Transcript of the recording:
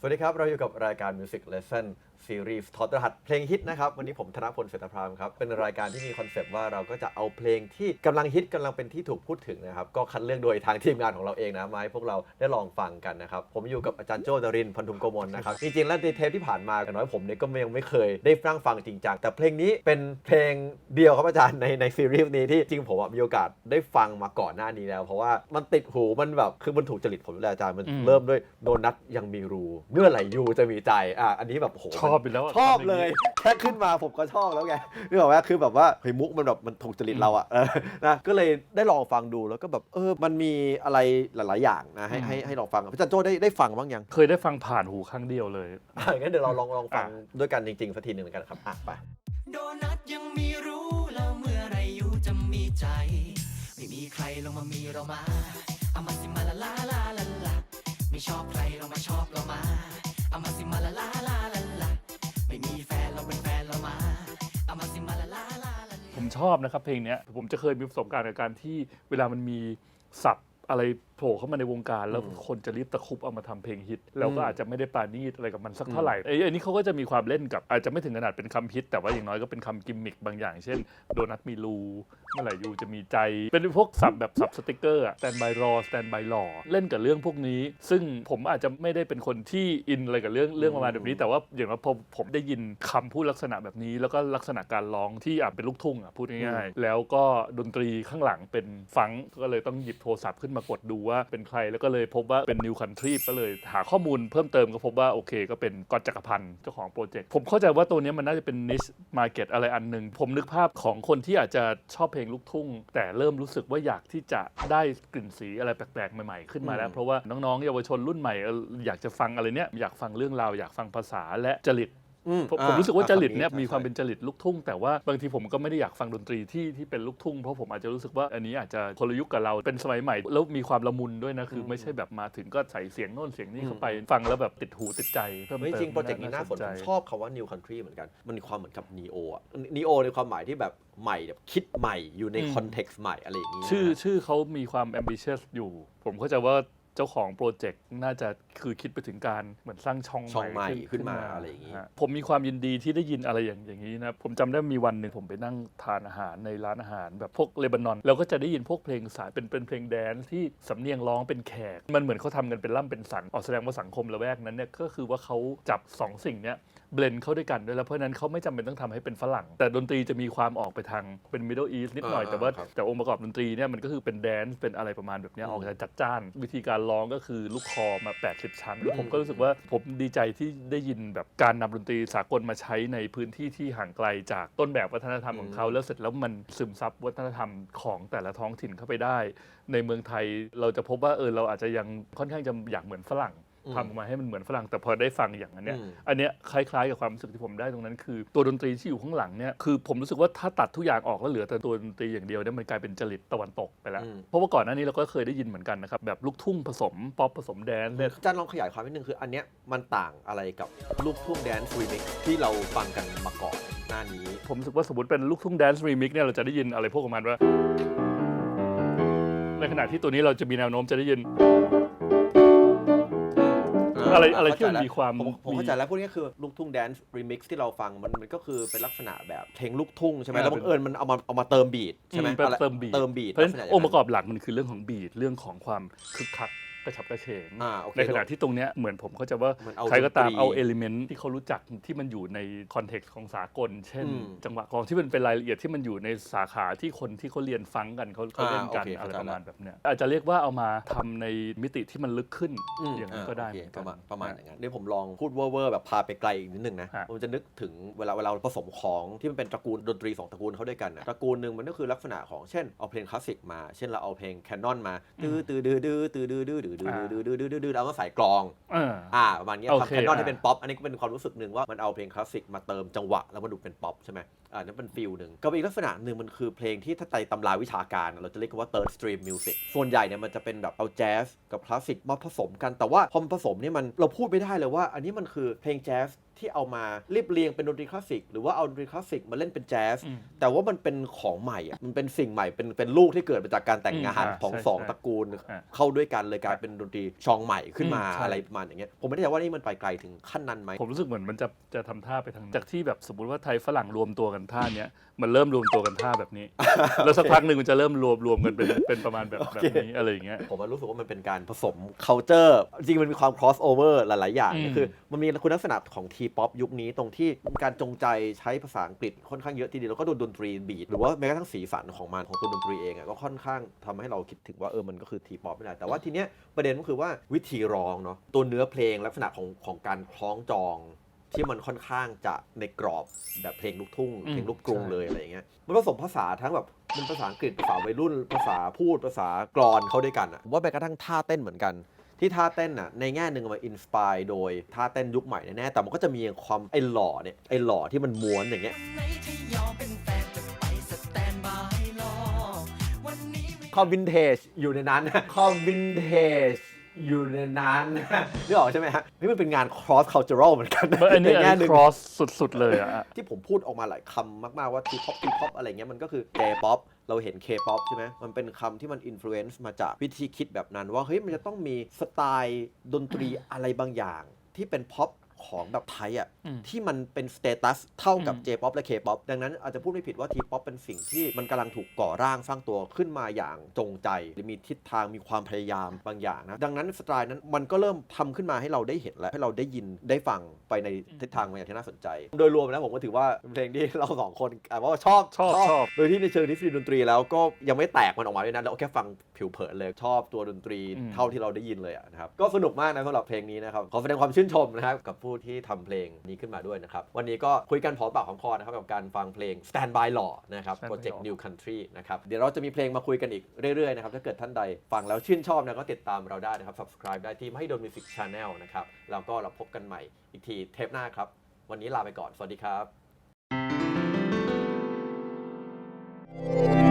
สวัสดีครับ เราอยู่กับรายการ Music Lesson Series ถอดรหัสเพลงฮิตนะครับ วันนี้ผมธนพลเศรษฐพรามครับ เป็นรายการที่มีคอนเซปต์ว่าเราก็จะเอาเพลงที่กำลังฮิตกำลังเป็นที่ถูกพูดถึงนะครับ ก็คัดเลือกโดยทางทีมงานของเราเองนะมาให้พวกเราได้ลองฟังกันนะครับ ผมอยู่กับอาจารย์โจ้ดรินพันธุมโกมลนะครับ จริงๆ แล้วในเทปที่ผ่านมาอย่างน้อยผมเนี่ยก็ยังไม่เคยได้ฟังฟังจริงจังแต่เพลงนี้เป็นเพลงเดียวครับอาจารย์ในในซีรีส์นี้ที่จริงผมมีโอกาสได้ฟังมาก่อนหน้านี้แล้ว เพราะว่ามันติดหูมันแบบคือมันถูกจริตผมแล้วอาจารย์มันเริ่มด้วยโดนัทยังมีรูเมื่อไหร่ยูจะมีใจอะอันนี้แบบโหอบไปแล้วะชอบทำางเลนี้ยแค่ขึ้นมาผมก็ชอบแล้วไงนึกออกไหมคือแบบว่าเฮ้ยมุกมันแบบมันถูกจริตเราอะเออนะก็เลยได้ลองฟังดูแล้วก็แบบเออมันมีอะไรหลาย ๆ อย่างนะให้อืมให้ให้ลองฟังพี่จันโจ้ได้ได้ฟังบ้างยังเคยได้ฟังผ่านหูครั้งเดียวเลย อะงั้นเดี๋ยวเราลองลองฟังอะด้วยกันจริง ๆ สักทีหนึ่งแล้วกันครับอะไป โดนัทยังมีรู้แล้วเมื่อไรอยู่จะมีใจ ไม่มีใครลงมามีเรามาเอามาสิมาละลาลาลาลาไม่ชอบใครเรามาชอบเรามาเอามาสิมาละลาลาลา ชอบนะครับเพลงเนี้ยผมจะเคยมีประสบการณ์กับการที่เวลามันมีศัพท์อะไร โผล่เข้ามาในวงการแล้วอืมคนจะรีบตะครุบเอามาทำเพลงฮิตแล้วก็อืมอาจจะไม่ได้ปราณีตอะไรกับมันสักเท่าไหร่ไอ้ไอ้นี่เขาก็จะมีความเล่นกับอาจจะไม่ถึงขนาดเป็นคำฮิต แต่ว่าอย่างน้อยก็เป็นคำกิมมิคบางอย่าง เช่น โดนัทมีรูเมื่อไหร่ยูจะมีใจ เป็นพวกศัพท์แบบศัพท์สติกเกอร์สแตนบายรอสแตนบายหล่อเล่นกับเรื่องพวกนี้ ซึ่งผมอาจจะไม่ได้เป็นคนที่อินอะไรกับเรื่องเรื่องประมาณแบบนี้ แต่ว่าอย่างว่าพอผมได้ยินคำพูดลักษณะแบบนี้ แล้วก็ลักษณะการร้องที่อะเป็นลูกทุ่งอะพูดง่ายๆแล้วก็ดนตรีข้างหลังเป็นฟังก์ก็เลยต้องหยิบโทรศัพท์ขึ้นมากดดูว่าเป็นใครแล้วก็เลยพบว่าเป็นนิวคันทรีก็เลยหาข้อมูลเพิ่มเติมก็พบว่าโอเค ก็เป็นกอตจักรพันธ์เจ้าของโปรเจกต์ผมเข้าใจว่าตัวเนี้ยมันน่าจะเป็นนิชมาร์เก็ตอะไรอันหนึ่งผมนึกภาพของคนที่อาจจะชอบเพลงลูกทุ่ง แต่เริ่มรู้สึกว่าอยากที่จะได้กลิ่นสีอะไรแปลกๆ ใหม่ๆ ขึ้นมาแล้วอืมเพราะว่าน้องๆเยาวชนรุ่นใหม่เอออยากจะฟังอะไรเนี้ยอยากฟังเรื่องราวอยากฟังภาษาและจริตอื ผมผมอะรู้สึกว่าจริตอะเนี่ยคำมีความใช่เป็นจริตลูกทุ่ง แต่ว่าบางทีผมก็ไม่ได้อยากฟังดนตรีที่ที่เป็นลูกทุ่งเพราะผมอาจจะรู้สึกว่าอันนี้อาจจะคนละยุคกับเราเป็นสมัยใหม่ แล้วมีความละมุนด้วยนะคืออมไม่ใช่แบบมาถึงก็ใส่เสียงโน่นเสียงนี่อืมเข้าไปฟังแล้วแบบติดหูติดใจเพิ่มเฮ้ยเติมจริงโปรเจกต์นี้น่าสนใจผมชอบคำว่า new country เหมือนกันมันมีความเหมือนกับ neo อะ neo ในความหมายที่แบบใหม่แบบคิดใหม่อยู่ในอืม context ใหม่อะไรอย่างนี้ชื่อนะชื่อเขามีความ ambitious อยู่ ผมเข้าใจว่า เจ้าของโปรเจกต์น่าจะคือคิดไปถึงการเหมือนสร้างช่องช่องใหม่ขึ้นมาอะไรอย่างนี้ฮะผมมีความยินดีที่ได้ยินอะไรอย่างอย่างนี้นะ ผมจำได้มีวันหนึ่งผมไปนั่งทานอาหารในร้านอาหารแบบพวกเลบานอนเราก็จะได้ยินพวกเพลงสายเป็นเป็นเพลงแดนซ์ที่สำเนียงร้องเป็นแขก มันเหมือนเขาทำกันเป็นล่ำเป็นสันออกแสดงว่าสังคมละแวกนั้นเนี่ยก็คือว่าเขาจับสองสิ่งเนี้ยเบลนเข้าด้วยกันด้วยแล้วเพราะฉะนั้นเขาไม่จำเป็นต้องทำให้เป็นฝรั่ง แต่ดนตรีจะมีความออกไปทางเป็น Middle East นิดหน่อยอ่าแต่ว่าครับแต่องค์ประกอบดนตรีเนี่ยมันก็คือเป็นแดนซ์เป็นอะไรประมาณแบบเนี้ยอืมออกจากจัดจ้านวิธีการร้องก็คือลูกคอมา 80 ชั้นอืมผมก็รู้สึกว่าผมดีใจที่ได้ยินแบบการนำดนตรีสากลมาใช้ในพื้นที่ที่ห่างไกลจากต้นแบบวัฒนธรรมของเขา แล้วเสร็จแล้วมันซึมซับวัฒนธรรมของแต่ละท้องถิ่นเข้าไปได้ ในเมืองไทยเราจะพบว่าเออเราอาจจะยังค่อนข้างจะอยากเหมือนฝรั่งอืม ทำออกมาให้มันเหมือนฝรั่งแต่พอได้ฟังอย่างนั้นเนี่ยอืมอันเนี้ยคล้ายๆกับความรู้สึกที่ผมได้ตรงนั้น คือตัวดนตรีที่อยู่ข้างหลังเนี่ยคือผมรู้สึกว่าถ้าตัดทุกอย่างออกแล้วเหลือแต่ตัวดนตรีอย่างเดียวเนี่ยมันกลายเป็นจริตตะวันตกไปแล้วอืมเพราะว่าก่อนหน้านี้เราก็เคยได้ยินเหมือนกันนะครับแบบลูกทุ่งผสมป๊อปผสมแดนซ์เนี่ยอาจารย์ลองขยายความนิดนึงคืออันเนี้ยมันต่างอะไรกับลูกทุ่งแดนซ์รีมิกที่เราฟังกันมาก่อนหน้านี้ ผมรู้สึกว่าสมมติเป็นลูกทุ่งแดนซ์รีมิกเนี่ยเราจะได้ยินอะไรพวกประมาณว่าในขณะที่ตัวนี้เราจะมีแนวโน้มจะได้ยิน อะไรอะไรที่มันมีความผมผมมีเข้าใจแล้วพวกนี้คือลูกทุ่งแดนซ์รีมิกซ์ที่เราฟังมันมันก็คือเป็นลักษณะแบบเพลงลูกทุ่งใช่ไหมอ่าแล้วบังเอิญมันเอามาเอามาเติมบีทใช่ไหมอืมเป็นอะไรเติมบีทเติมบีทเพราะฉะลักษนั้ณะนย่างองค์ประกอบหลักมันคือเรื่องของบีทเรื่องของความคึกคักก ระฉับกระเฉง อ่าโอเคในขณะที่ตรงเนี้ยเหมือนผมเข้าใจว่ามันเอาใครก็ตามดนตรีเอาเอลิเมนต์ที่เขารู้จักที่มันอยู่ในคอนเท็กซ์ของสากล เช่น อืมจังหวะกลองที่มันเป็นรายละเอียดที่มันอยู่ในสาขาที่คนที่เขาเรียนฟังกันเขาเขาอ่าเล่นกันโอเคอะไรเข้าใจประมาณละ แบบเนี้ยอาจจะเรียกว่าเอามาทำในมิติที่มันลึกขึ้นมอย่างนั้นก็ได้โอเคเหมือนปกัน ระมาณประมาณอ่อย่างนั้นเดี๋ยวผมลองพูดเวอร์ๆแบบพาไปไกลอีกนิดนึงนะฮะ ผมจะนึกถึงเวลาเวลาเราผสมของที่มันเป็นตระกูลดนตรีสองตระกูลเข้าด้วยกันนะตระกูลหนึ่งมันก็คือลักษณะของเช่นเอาเพลงคลาสสิกมา เช่นเราเอาเพลงแคนนอนมาตื้อตื้อดื้อดื้อตื้อดื้อดื้อดื้อดื้อดื้อดื้อดื้อดื้อดื้อแล้วก็ใส่กลองเอออ่าประมาณเนี้ยโอทำเคแคนนอนให้อ่าเป็นป๊อปอันนี้ก็เป็นความรู้สึกหนึ่งว่ามันเอาเพลงคลาสสิกมาเติมจังหวะแล้วมันดูเป็นป๊อปใช่ไหมอ่านั่นเป็นฟิลหนึ่งก็อีกลักษณะหนึ่งมันคือเพลงที่ถ้าในตำราวิชาการ เราจะเรียกว่า third stream music ส่วนใหญ่เนี่ยมันจะเป็นแบบเอาแจ๊สกับคลาสสิกมาผสมกันแต่ว่าพอมันผสมเนี่ยมันเราพูดไม่ได้เลยว่า อันนี้มันคือเพลงแจ๊ส ที่เอามาเรียบเรียงเป็นดนตรีคลาสสิกหรือว่าเอาดนตรีคลาสสิกมาเล่นเป็นแจ๊สอืมแต่ว่ามันเป็นของใหม่อะมันเป็นสิ่งใหม่เป็นเป็นลูกที่เกิดมาจากการแต่งงานอืมของใช่สองใช่ตระกูลอะเข้าด้วยกันเลยกลายเป็นดนตรีชองใหม่ขึ้นมาอืมใช่อะไรประมาณอย่างเงี้ยผมไม่แน่ใจว่านี่มันไปไกลถึงขั้นนั้นไหมผมรู้สึกเหมือนมันจะจะทำท่าไปทางจากที่แบบสมมติว่าไทยฝรั่งรวมตัวกันท่าเนี้ยมันเริ่มรวมตัวกันท่าแบบนี้ แล้วสักพักหนึ่งมันจะเริ่มรวมรวมกันเป็นเป็นประมาณแบบแบบนี้อะไรอย่างเงี้ยผมว่ารู้สึกว่ามันเป็นการผสม culture จริงๆมันมีความ cross over หลาย ๆ อย่างอืมคือมันมีคุณลักษณะของ T-pop ยุคนี้ตรงที่การจงใจใช้ภาษาอังกฤษค่อนข้างเยอะทีเดียวแล้วก็ดูดนตรีบีทหรือว่าแม้กระทั่งสีสันของมันของตัวดนตรีเองอะก็ค่อนข้างทำให้เราคิดถึงว่าเออมันก็คือ T-pop ไม่ได้แต่ว่าทีเนี้ยประเด็นก็คือว่าวิธีร้องเนาะตัวเนื้อเพลงลักษณะของของการคล้องจองที่มันค่อนข้างจะในกรอบแบบเพลงลูกทุ่งอืมเพลงลูกกรุงใช่เลยอะไรอย่างเงี้ยมันผสมภาษาทั้งแบบเป็นภาษาอังกฤษภาษาวัยรุ่นภาษาพูดภาษากรอนเข้าด้วยกันอะผมว่าแม้กระทั่งท่าเต้นเหมือนกัน ที่ท่าเต้นน่ะในแง่หนึ่งมันอินสปายโดยท่าเต้นยุคใหม่แน่แต่มันก็จะมีความไอ้หล่อเนี่ยไอ้หล่อที่มันม้วนอย่างเงี้ยคอมวินเทจอยู่ในนั้นคอมวินเทจ อยู่ในนั้นนึกออกใช่ไหมฮะ นี่มันเป็นงาน cross cultural เหมือนกันเมื่ออันนี้ในอันแง่หนี้นึ่ง cross สุด ๆ เลยอะที่ผมพูดออกมาหลายคำมาก ๆ ว่า T-pop T-pop อะไรเงี้ยมันก็คือ J-pop เราเห็น K-pop ใช่ไหม มันเป็นคำที่มัน influence มาจากวิธีคิดแบบนั้น ว่า เฮ้ย มันจะต้องมีสไตล์ดนตรีอะไรบางอย่าง ที่เป็น pop ของแบบไทยอะอืมที่มันเป็นสเตตัสเท่ากับอืม J-pop และ K-pop ดังนั้นอาจจะพูดไม่ผิดว่า T-pop เป็นสิ่งที่มันกำลังถูกก่อร่างสร้างตัวขึ้นมาอย่างจงใจ หรือมีทิศทางมีความพยายามบางอย่างนะดังนั้นสไตล์นั้นมันก็เริ่มทำขึ้นมาให้เราได้เห็นและให้เราได้ยินได้ฟังไปในทิศทางบางอย่างที่น่าสนใจ โดยรวมแล้วผมก็ถือว่าเป็นเพลงที่เราสองคนอะว่าชอบชอบชอบโดยที่ในเชิงทฤษฎีดนตรีแล้วก็ยังไม่แตกมันออกมาด้วยนะเราแค่ฟังผิวเผินเลยชอบตัวดนตรีอืมเท่าที่เราได้ยินเลยอะนะครับก็สนุกมากนะสำหรับเพลงนี้นะครับขอแสดงความชื่นชมนะครับกับผูู้้ที่ทำเพลงนี้ขึ้นมาด้วยนะครับ วันนี้ก็คุยกันพอปากของคอนะครับกับการฟังเพลง Stand by Law นะครับโปรเจกต์ New Country นะครับเดี๋ยวเราจะมีเพลงมาคุยกันอีกเรื่อยๆนะครับถ้าเกิดท่านใดฟังแล้วชื่นชอบนะก็ติดตามเราได้นะครับ subscribe ได้ที่ไม่โดนมิวสิกชาแนลนะครับแล้วก็เราพบกันใหม่อีกทีเทปหน้าครับวันนี้ลาไปก่อนสวัสดีครับ Thank you.